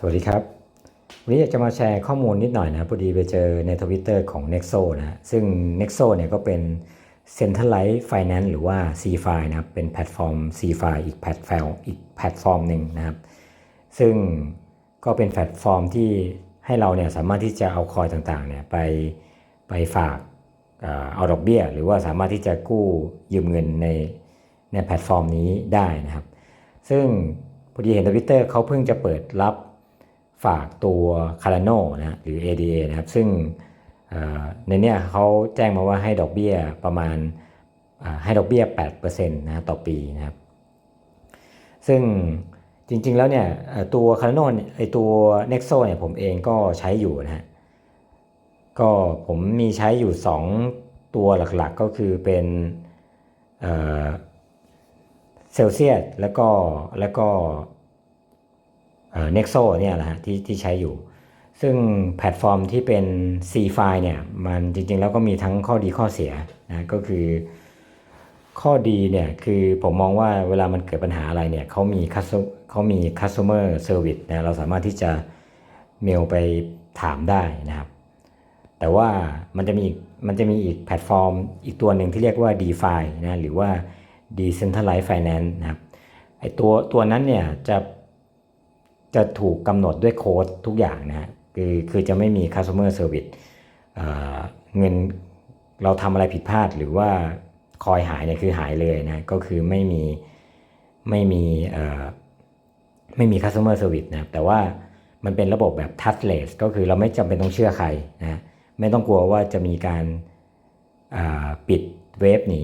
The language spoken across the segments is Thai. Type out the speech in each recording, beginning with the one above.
สวัสดีครับ วันนี้อยากจะมาแชร์ข้อมูลนิดหน่อยนะพอดีไปเจอในทวิตเตอร์ของ Nexo นะซึ่ง Nexo เนี่ยก็เป็น Centralized Finance หรือว่า CFI นะครับเป็นแพลตฟอร์ม CFI อีกแพลตฟอร์มอีกแพลตฟอร์มหนึ่งนะครับ ซึ่งก็เป็นแพลตฟอร์มที่ให้เราเนี่ยสามารถที่จะเอาคอยต่างๆเนี่ยไปไปฝากเอ่อเอาดอกเบี้ย หรือว่าสามารถที่จะกู้ยืมเงินในในแพลตฟอร์มนี้ได้นะครับ ซึ่งพอดีเห็นทวิตเตอร์เขาเพิ่งจะเปิดรับ ฝากตัว Cardano นะหรือ ADA นะครับซึ่งในเนี้ยเขาแจ้งมาว่าให้ดอกเบี้ยประมาณให้ดอกเบี้ย8%นะต่อปีนะครับ ซึ่งจริงๆแล้วเนี่ยตัว Cardano เนี่ยไอตัว Nexo เนี่ยผมเองก็ใช้อยู่นะฮะก็ผมมีใช้อยู่ 2 ตัวหลักๆก็คือเป็นเซลเซียสแล้วก็แล้วก็ เน็กโซเนี่ยแหละฮะที่ที่ใช้อยู่ ซึ่งแพลตฟอร์มที่เป็น C f i เนี่ยมันจริงๆ แล้วก็มีทั้งข้อดีข้อเสียนะก็คือ ข้อดีเนี่ยคือผมมองว่าเวลามันเกิดปัญหาอะไรเนี่ยเขามี custom- เขามี customer service นะเราสามารถที่จะเมลไปถามได้นะครับ แต่ว่ามันจะมีอีกมันจะมีอีกแพลตฟอร์มอีกตัวหนึ่งที่เรียกว่า DeFi นะหรือว่า Decentralized Finance นะครับไอตัวตัวนั้นเนี่ยจะ จะถูกกำหนดด้วยโค้ดทุกอย่างนะฮะคือคือจะไม่มี customer service เเงินเราทำอะไรผิดพลาดหรือว่าคอยหายเนี่ยคือหายเลยนะ ก็คือไม่มีไม่มีไม่มี customer service นะครับแต่ว่ามันเป็นระบบแบบ touchless ก็คือเราไม่จำเป็นต้องเชื่อใครนะไม่ต้องกลัวว่าจะมีการปิดเว็บหนี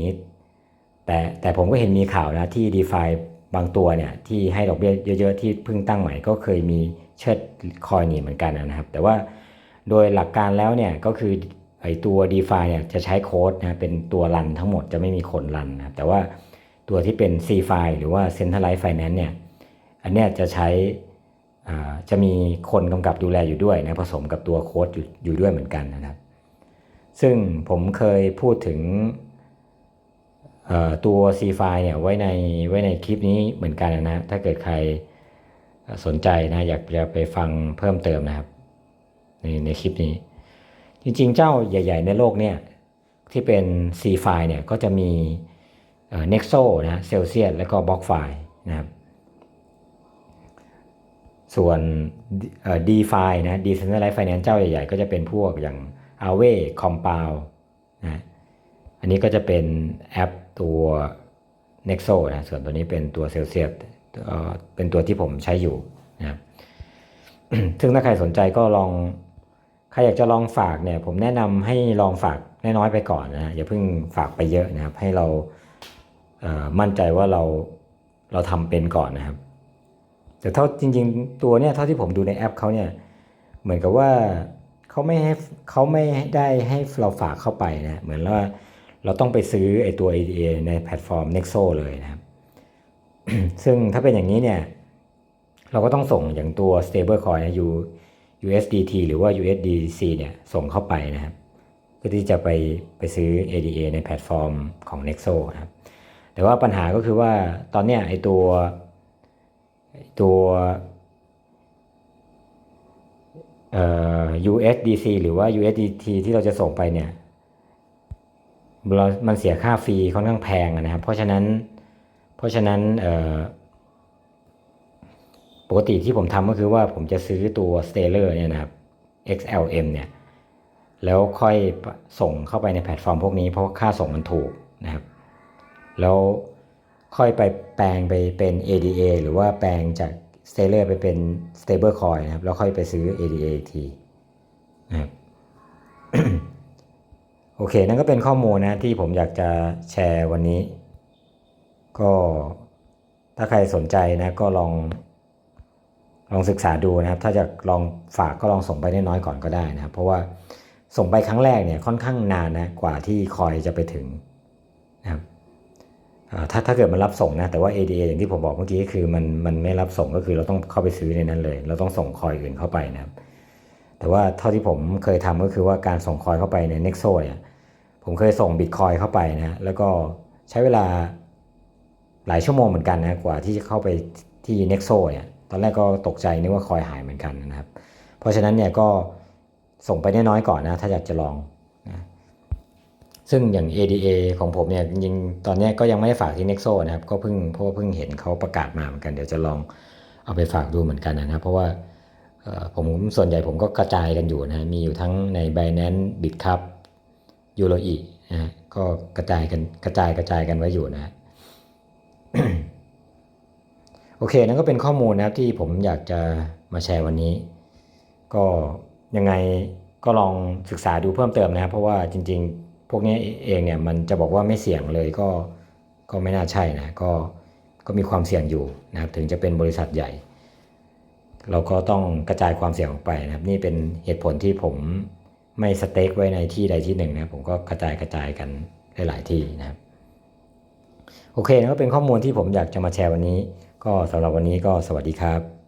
แต่แต่ผมก็เห็นมีข่าวนะที่ DeFi บางตัวเนี่ยที่ให้ดอกเบี้ยเยอะ ๆ ที่เพิ่งตั้งใหม่ก็เคยมีเชิดคอยหนีเหมือนกันนะครับ แต่ว่าโดยหลักการแล้วเนี่ยก็คือไอตัว DeFi เนี่ยจะใช้โค้ดนะเป็นตัวรันทั้งหมดจะไม่มีคนรันนะครับแต่ว่าตัวที่เป็น CFI หรือว่า Centralized Finance เนี่ยอันเนี้ยจะใช้อ่าจะมีคนกำกับดูแลอยู่ด้วยนะผสมกับตัวโค้ดอยู่ด้วยเหมือนกันนะครับ ซึ่งผมเคยพูดถึง ตัว C f i เนี่ยไว้ในไว้ในคลิปนี้เหมือนกันนะ ถ้าเกิดใครสนใจนะ อยากจะไปฟังเพิ่มเติมนะครับ ในในคลิปนี้ จริงๆ เจ้าใหญ่ ๆ ในโลกเนี่ย ที่เป็น C f i เนี่ย ก็จะมีเอ่อ Nexo นะ Celsius แล้วก็ BlockFi นะครับ ส่วน DeFi นะ Decentralized Finance เจ้าใหญ่ ๆ ก็จะเป็นพวกอย่าง Aave Compound นะ อันนี้ก็จะเป็นแอปตัว Nexo นะส่วนตัวนี้เป็นตัว Celsius เอ่อเป็นตัวที่ผมใช้อยู่นะครับซึ่งถ้าใครสนใจก็ลองใครอยากจะลองฝากเนี่ย ผมแนะนำให้ลองฝากน้อยๆไปก่อนนะอย่าเพิ่งฝากไปเยอะนะครับ ให้เราเอ่อมั่นใจว่าเราเราทำเป็นก่อนนะครับ แต่เท่าจริง ๆ ตัวเนี่ยเท่าที่ผมดูในแอปเขาเนี่ยเหมือนกับว่าเขาไม่ให้เขาไม่ได้ให้เราฝากเข้าไปนะเหมือนว่า เราต้องไปซื้อไอตัว ADA ในแพลตฟอร์ม Nexo เลยนะครับ ซึ่งถ้าเป็นอย่างนี้เนี่ย เราก็ต้องส่งอย่างตัว stable coin นะ U USDT หรือว่า USDC เนี่ยส่งเข้าไปนะครับเพื่อที่จะไปไปซื้อ ADA ในแพลตฟอร์มของ Nexo นะครับ แต่ว่าปัญหาก็คือว่าตอนเนี้ยไอตัวตัวเอ่อ USDC หรือว่า USDT ที่เราจะส่งไปเนี่ย มันเสียค่าฟรีค่อนข้างแพงนะครับ เพราะฉะนั้น เพราะฉะนั้นปกติที่ผมทำก็คือว่าผมจะซื้อตัว Stellar เนี่ยนะครับ XLM เนี่ย แล้วค่อยส่งเข้าไปในแพลตฟอร์มพวกนี้เพราะค่าส่งมันถูกนะครับ แล้วค่อยไปแปลงไปเป็น ADA หรือว่าแปลงจาก Stellar ไปเป็น Stable Coin นะครับ แล้วค่อยไปซื้อ ADA อีกทีนะครับ โอเค นั่นก็เป็นข้อมูลนะที่ผมอยากจะแชร์วันนี้ ก็ถ้าใครสนใจนะก็ลองลองศึกษาดูนะครับ ถ้าจะลองฝากก็ลองส่งไปน้อยๆก่อนก็ได้นะครับ เพราะว่าส่งไปครั้งแรกเนี่ยค่อนข้างนานนะกว่าที่คอยจะไปถึงนะครับถ้าถ้าเกิดมันรับส่งนะแต่ว่า ADA อย่างที่ผมบอกเมื่อกี้คือมันมันไม่รับส่งก็คือเราต้องเข้าไปซื้อในนั้นเลย เราต้องส่งคอยอื่นเข้าไปนะครับ แต่ว่าเท่าที่ผมเคยทำก็คือว่าการส่งคอยเข้าไปใน Nexo เนี่ยผมเคยส่งบิตคอยเข้าไปนะแล้วก็ใช้เวลาหลายชั่วโมงเหมือนกันนะกว่าที่จะเข้าไปที่ Nexo เนี่ยตอนแรกก็ตกใจนึกว่าคอยหายเหมือนกันนะครับ เพราะฉะนั้นเนี่ยก็ส่งไปน้อยๆก่อนนะถ้าอยากจะลองนะซึ่งอย่าง ADA ของผมเนี่ยจริงๆตอนนี้ก็ยังไม่ได้ฝากที่ Nexo นะครับก็เพิ่งเพราะว่าเพิ่งเห็นเขาประกาศมาเหมือนกันเดี๋ยวจะลองเอาไปฝากดูเหมือนกันนะครับ เพราะว่า ผมส่วนใหญ่ผมก็กระจายกันอยู่นะมีอยู่ทั้งใน Binance Bitcup ยูโรอีนะฮะก็กระจายกันกระจายกระจายกันไว้อยู่นะฮะโอเคนั่นก็เป็นข้อมูลนะครับที่ผมอยากจะมาแชร์วันนี้ ก็ยังไงก็ลองศึกษาดูเพิ่มเติมนะครับ เพราะว่าจริง ๆ พวกนี้เองเนี่ยมันจะบอกว่าไม่เสี่ยงเลยก็ก็ไม่น่าใช่นะก็ก็มีความเสี่ยงอยู่นะครับ ถึงจะเป็นบริษัทใหญ่ เราก็ต้องกระจายความเสี่ยงออกไปนะครับ นี่เป็นเหตุผลที่ผมไม่สเต็กไว้ในที่ใดที่หนึ่งนะผมก็กระจายกระจายกันหลาย ๆ ที่นะครับ โอเคนั่นก็เป็นข้อมูลที่ผมอยากจะมาแชร์วันนี้ ก็สำหรับวันนี้ก็สวัสดีครับ